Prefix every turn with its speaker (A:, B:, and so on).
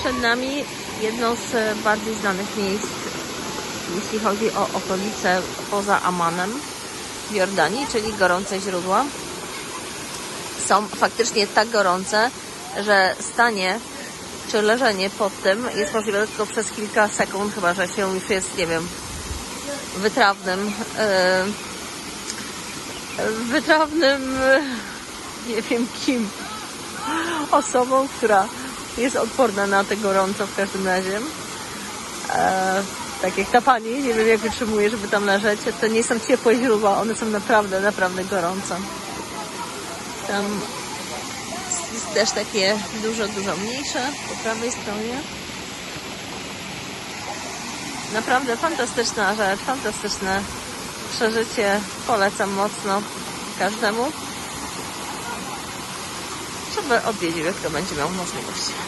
A: Przed nami jedno z e, bardziej znanych miejsc, jeśli chodzi o okolice poza Amanem w Jordanii, czyli gorące źródła. Są faktycznie tak gorące, że stanie czy leżenie pod tym jest możliwe tylko przez kilka sekund, chyba że się już jest, nie wiem, wytrawnym, e, wytrawnym, e, nie wiem kim, osobą, która jest odporna na te gorąco w każdym razie. E, tak jak ta pani, nie wiem jak wytrzymuje, żeby tam leżeć. To nie są ciepłe źródła, one są naprawdę, naprawdę gorące. Tam jest też takie dużo, dużo mniejsze po prawej stronie. Naprawdę fantastyczna rzecz, fantastyczne przeżycie. Polecam mocno każdemu, żeby odwiedził, jak to będzie miał możliwość.